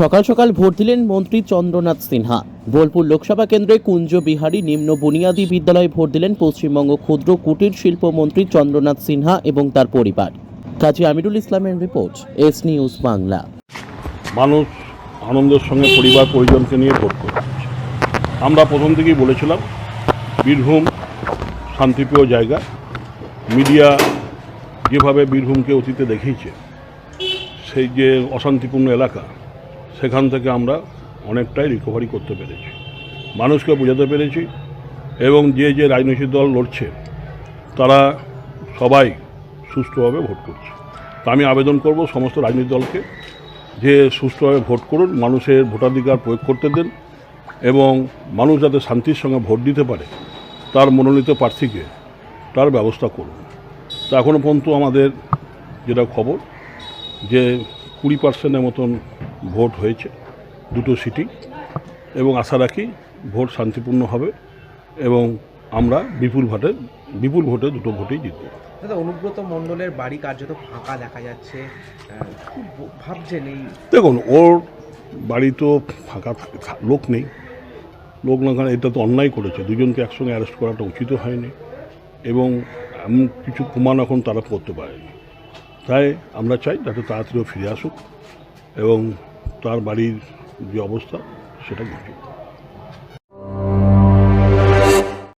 সকাল সকাল ভোট দিলেন মন্ত্রী চন্দ্রনাথ সিনহা। বোলপুর লোকসভা কেন্দ্রে কুঞ্জ বিহারী নিম্ন বুনিয়াদী বিদ্যালয়ে ভোট দিলেন পশ্চিমবঙ্গ ক্ষুদ্র কুটির শিল্প মন্ত্রী চন্দ্রনাথ সিনহা এবং তার পরিবার। কাজী আমিরুল ইসলামের রিপোর্ট, এস নিউজ বাংলা। মানুষ আনন্দের সঙ্গে পরিবার পরিজনকে নিয়ে ভোট করছে। আমরা প্রথম থেকেই বলেছিলাম, বীরভূম শান্তিপ্রিয় জায়গা। মিডিয়া যেভাবে বীরভূমকে অতীতে দেখিয়েছে, সেই যে অশান্তিপূর্ণ এলাকা সেখান থেকে আমরা অনেকটাই রিকভারি করতে পেরেছি। মানুষকে বোঝাতে পেরেছি এবং যে যে রাজনৈতিক দল লড়ছে, তারা সবাই সুষ্ঠুভাবে ভোট করছে। তা আমি আবেদন করব সমস্ত রাজনৈতিক দলকে যে সুষ্ঠুভাবে ভোট করুন, মানুষের ভোটাধিকার প্রয়োগ করতে দেন এবং মানুষ যাতে শান্তির সঙ্গে ভোট দিতে পারে, তার মনোনীত প্রার্থীকে তার ব্যবস্থা করুন। তা এখনও পর্যন্ত আমাদের যেটা খবর, যে কুড়ি পার্সেন্টের মতন ভোট হয়েছে দুটো সিটি এবং আশা রাখি ভোট শান্তিপূর্ণ হবে এবং আমরা বিপুল ভোটে বিপুল ভোটে দুটো ভোটেই জিতব। দাদা অনুব্রত মণ্ডলের বাড়ি কার্যত ফাঁকা দেখা যাচ্ছে। ভাবছেন এই দেখুন ওর বাড়ি তো ফাঁকা লোক নেই। লোক না কারণ এটা তো অন্যায় করেছে। দুজনকে একসঙ্গে অ্যারেস্ট করাটা উচিত হয়নি। এবং এমন কিছু প্রমাণ এখন তারা করতে পারেনি। তাই আমরা চাই যাতে তাড়াতাড়িও ফিরে আসুক এবং তার বাড়ির যে অবস্থা সেটা বুঝুক